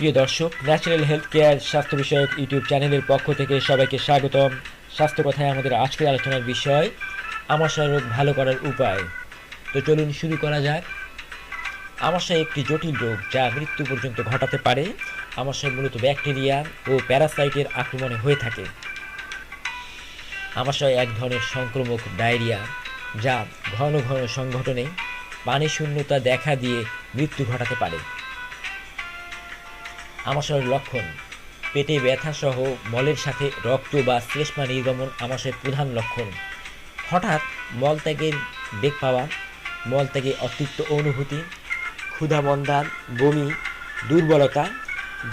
প্রিয় দর্শক natural health care স্বাস্থ্য বিষয়ক ইউটিউব চ্যানেলের পক্ষ থেকে সবাইকে স্বাগতম। স্বাস্থ্য কথায় আমাদের আজকের আলোচনার বিষয়, আমাশয় রোগ ভালো করার উপায়। তো চলুন শুরু করা যাক। আমাশয় একটি জটিল রোগ যা মৃত্যু পর্যন্ত ঘটাতে পারে। আমাশয় মূলত ব্যাকটেরিয়া ও প্যারাসাইটের আক্রমণে হয়ে থাকে। আমাশয় এক ধরনের সংক্রমক ডায়রিয়া যা ঘন ঘন সংঘটনে পানি শূন্যতা দেখা দিয়ে মৃত্যু ঘটাতে পারে। আমাশয়ের লক্ষণ। পেটে ব্যথা সহ মলের সাথে রক্ত বা শ্লেষ্মা নির্গমন আমাশয়ের প্রধান লক্ষণ। হঠাৎ মলত্যাগের বেগ পাওয়া মলত্যাগে অতৃপ্ত অনুভূতি ক্ষুধামন্দান বমি, দুর্বলতা,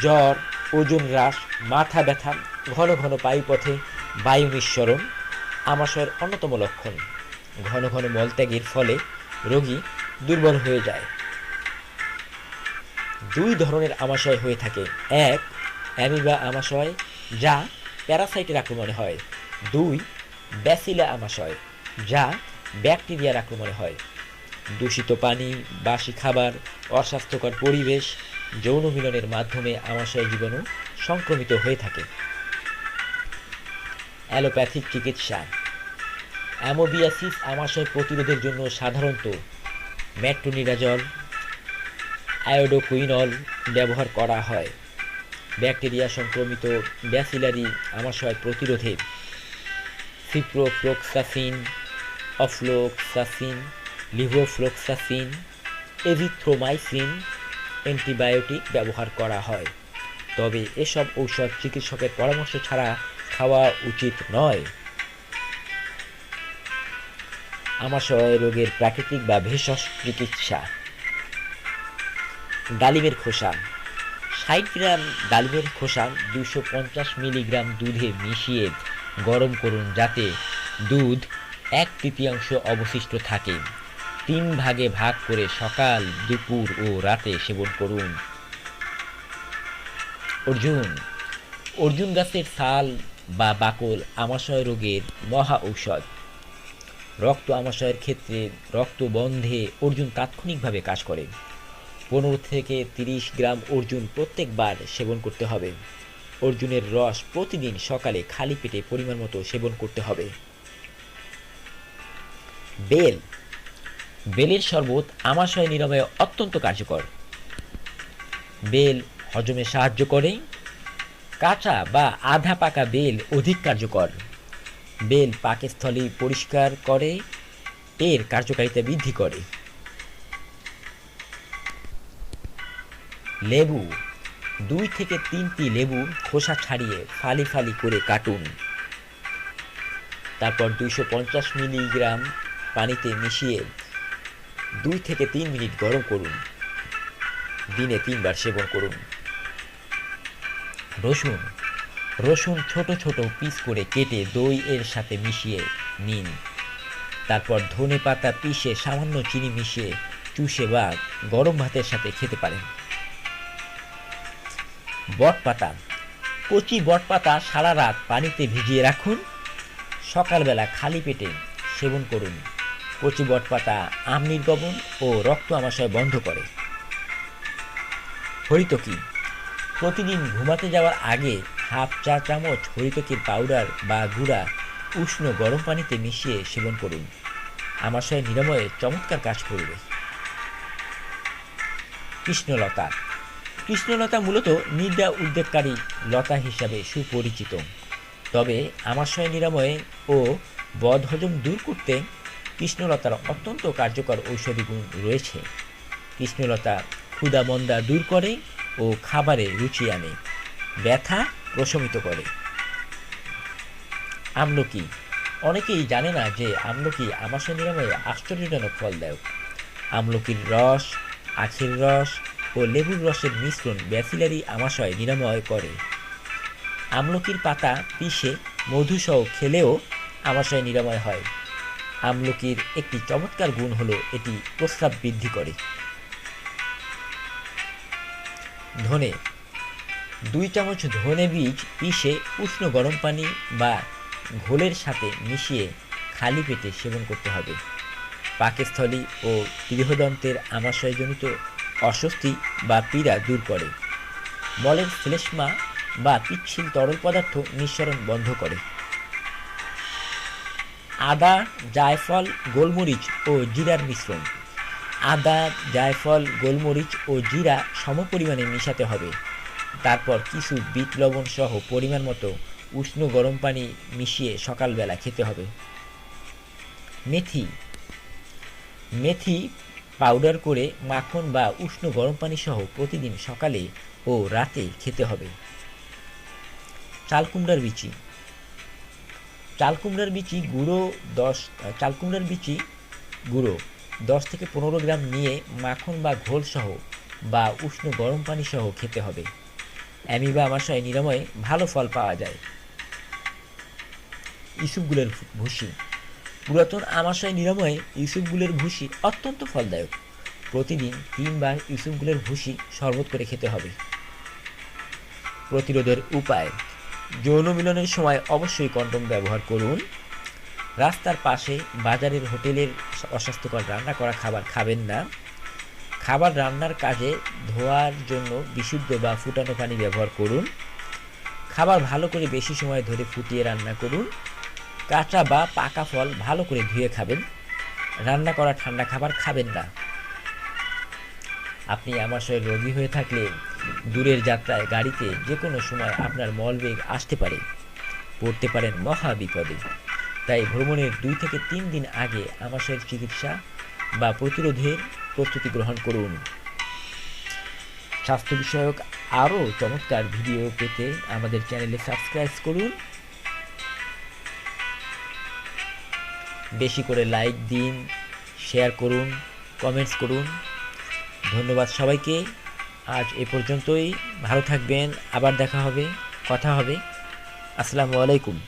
জ্বর, ওজন হ্রাস, মাথা ব্যথা, ঘন ঘন বায়ুপথে বায়ু নিঃসরণ আমাশয়ের অন্যতম লক্ষণ। ঘন ঘন মলত্যাগের ফলে রোগী দুর্বল হয়ে যায়। দুই ধরনের আমাশয় হয়ে থাকে। এক, অ্যামিবা আমাশয়, যা প্যারাসাইটের আক্রমণে হয়। দুই, ব্যাসিলা আমাশয়, যা ব্যাকটেরিয়ার আক্রমণে হয়। দূষিত পানি, বাসি খাবার, অস্বাস্থ্যকর পরিবেশ, যৌন মিলনের মাধ্যমে আমাশয় জীবাণু সংক্রমিত হয়ে থাকে। অ্যালোপ্যাথিক চিকিৎসা। অ্যামোবিয়াসিস আমাশয় প্রতিরোধের জন্য সাধারণত ম্যাট্রোনিডাজল আয়োডোকুইনল ব্যবহার করা হয়। ব্যাকটেরিয়া সংক্রমিত ব্যাসিলারি আমাশয় প্রতিরোধে। সিপ্রোফ্লোক্সাসিন, অফ্লোক্সাসিন, লিভোফ্লোক্সাসিন এভিথ্রোমাইসিন অ্যান্টিবায়োটিক ব্যবহার করা হয়। তবে এসব ঔষধ চিকিৎসকের পরামর্শ ছাড়া খাওয়া উচিত নয়। আমাশয় রোগের প্রাকৃতিক বা ভেষজ চিকিৎসা। ডালিমের খোসা। ষাট গ্রাম ডালিমের খোসা দুশো পঞ্চাশ মিলিগ্রাম দুধে মিশিয়ে গরম করুন যাতে দুধ এক তৃতীয়াংশ অবশিষ্ট থাকে। তিন ভাগে ভাগ করে সকাল, দুপুর ও রাতে সেবন করুন। অর্জুন অর্জুন গাছের ছাল বা বাকল আমাশয় রোগের মহা ঔষধ। রক্ত আমাশয়ের ক্ষেত্রে রক্ত বন্ধে অর্জুন তাৎক্ষণিকভাবে কাজ করে। পনেরো থেকে তিরিশ গ্রাম অর্জুন প্রত্যেকবার সেবন করতে হবে। অর্জুনের রস প্রতিদিন সকালে খালি পেটে পরিমাণ মতো সেবন করতে হবে। বেল। বেলের শরবত আমাশয় নিরাময়ে অত্যন্ত কার্যকর। বেল হজমে সাহায্য করে। কাঁচা বা আধা পাকা বেল অধিক কার্যকর। বেল পাকস্থলী পরিষ্কার করে। এর কার্যকারিতা বৃদ্ধি করে। লেবু। দুই থেকে তিনটি লেবু খোসা ছাড়িয়ে ফালি ফালি করে কাটুন। তারপর দুইশো পঞ্চাশ মিলিগ্রাম পানিতে মিশিয়ে দুই থেকে তিন মিনিট গরম করুন। দিনে তিনবার সেবন করুন। রসুন। রসুন ছোট ছোট পিস করে কেটে দই এর সাথে মিশিয়ে নিন। তারপর ধনে পাতা পিষে সামান্য চিনি মিশিয়ে চুষে বা গরম ভাতের সাথে খেতে পারেন। বটপাতা। কচি বটপাতা সারা রাত পানিতে ভিজিয়ে রাখুন। সকালবেলা খালি পেটে সেবন করুন। কচি বটপাতা আম নির্গমন ও রক্ত আমাশয় বন্ধ করে। হরিতকি। প্রতিদিন ঘুমাতে যাওয়ার আগে হাফ চা চামচ হরিতকির পাউডার বা গুঁড়া উষ্ণ গরম পানিতে মিশিয়ে সেবন করুন। আমাশয় নিরাময়ে চমৎকার কাজ করবে। কৃষ্ণলতা। কৃষ্ণলতা মূলত নিদ্রা উদ্বেগকারী লতা হিসাবে সুপরিচিত। তবে আমাশয় নিরাময়ে ও বদহজম দূর করতে কৃষ্ণলতার অত্যন্ত কার্যকর ঔষধি গুণ রয়েছে। কৃষ্ণলতা ক্ষুদা মন্দা দূর করে ও খাবারে রুচি আনে, ব্যথা প্রশমিত করে। আমলকি, অনেকেই জানে না যে আমলকি আমাশয় নিরাময়ে আশ্চর্যজনক ফলদায়ক। আমলকির রস, আখের রস ও লেবুর রসের মিশ্রণ ব্যাসিলারি আমাশয় নিরাময় করে। আমলকির পাতা পিষে মধুসহ খেলেও আমাশয় নিরাময় হয়। আমলকির একটি চমৎকার গুণ হলো এটি প্রস্রাব বৃদ্ধি করে। ধনে, দুই চামচ ধনে বীজ পিষে উষ্ণ গরম পানি বা ঘোলের সাথে মিশিয়ে খালি পেটে সেবন করতে হবে। পাকস্থলী ও গৃহদন্তের আমাশয়জনিত অস্বস্তি বা পীড়া দূর করে। মলের শ্লেষ্মা বা পিচ্ছিল তরল পদার্থ নিঃসরণ বন্ধ করে। আদা, জায়ফল, গোলমরিচ ও জিরার মিশ্রণ। আদা, জায়ফল, গোলমরিচ ও জিরা সমপরিমাণে মিশাতে হবে। তারপর কিছু বিট লবণ সহ পরিমাণ মতো উষ্ণ গরম পানি মিশিয়ে সকালবেলা খেতে হবে। মেথি। মেথি পাউডার করে মাখন বা উষ্ণ গরম পানি সহ প্রতিদিন সকালে ও রাতে খেতে হবে। চালকুমড়ার বিচি। চালকুমড়ার বিচি গুঁড়ো দশ, চালকুমড়ার বিচি গুঁড়ো দশ থেকে পনেরো গ্রাম নিয়ে মাখন বা ঘোল সহ বা উষ্ণ গরম পানি সহ খেতে হবে। অ্যামিবা আমাশয় নিরাময়ে ভালো ফল পাওয়া যায়। ইসুপগুলের ভুসি। পুরাতন আমাশয় নিরাময়ে ইউসুফগুলের ভুসি অত্যন্ত ফলদায়ক। প্রতিদিন তিনবার ইউসুফগুলের ভুসি শরবত করে খেতে হবে। প্রতিরোধের উপায়, যৌন মিলনের সময় অবশ্যই কন্ডম ব্যবহার করুন। রাস্তার পাশে বাজারের হোটেলের অস্বাস্থ্যকর রান্না করা খাবার খাবেন না। খাবার রান্নার কাজে ধোয়ার জন্য বিশুদ্ধ বা ফুটানো পানি ব্যবহার করুন। খাবার ভালো করে বেশি সময় ধরে ফুটিয়ে রান্না করুন। কাঁচা বা পাকা ফল ভালো করে ধুয়ে খাবেন। রান্না করা ঠান্ডা খাবার খাবেন না। আপনি আমার আমাশয়ের রোগী হয়ে থাকলে দূরের যাত্রায় গাড়িতে যে কোনো সময় আপনার মলবেগ আসতে পারে, পড়তে পারেন মহা বিপদে। তাই ভ্রমণের দুই থেকে তিন দিন আগে আমার আমাশয়ের চিকিৎসা বা প্রতিরোধের প্রস্তুতি গ্রহণ করুন। স্বাস্থ্য বিষয়ক আরও চমৎকার ভিডিও পেতে আমাদের চ্যানেলে সাবস্ক্রাইব করুন। বেশি করে লাইক দিন শেয়ার করুন কমেন্টস করুন। ধন্যবাদ সবাইকে। আজ এ পর্যন্তই। ভালো থাকবেন। আবার দেখা হবে, কথা হবে। আসসালামু আলাইকুম।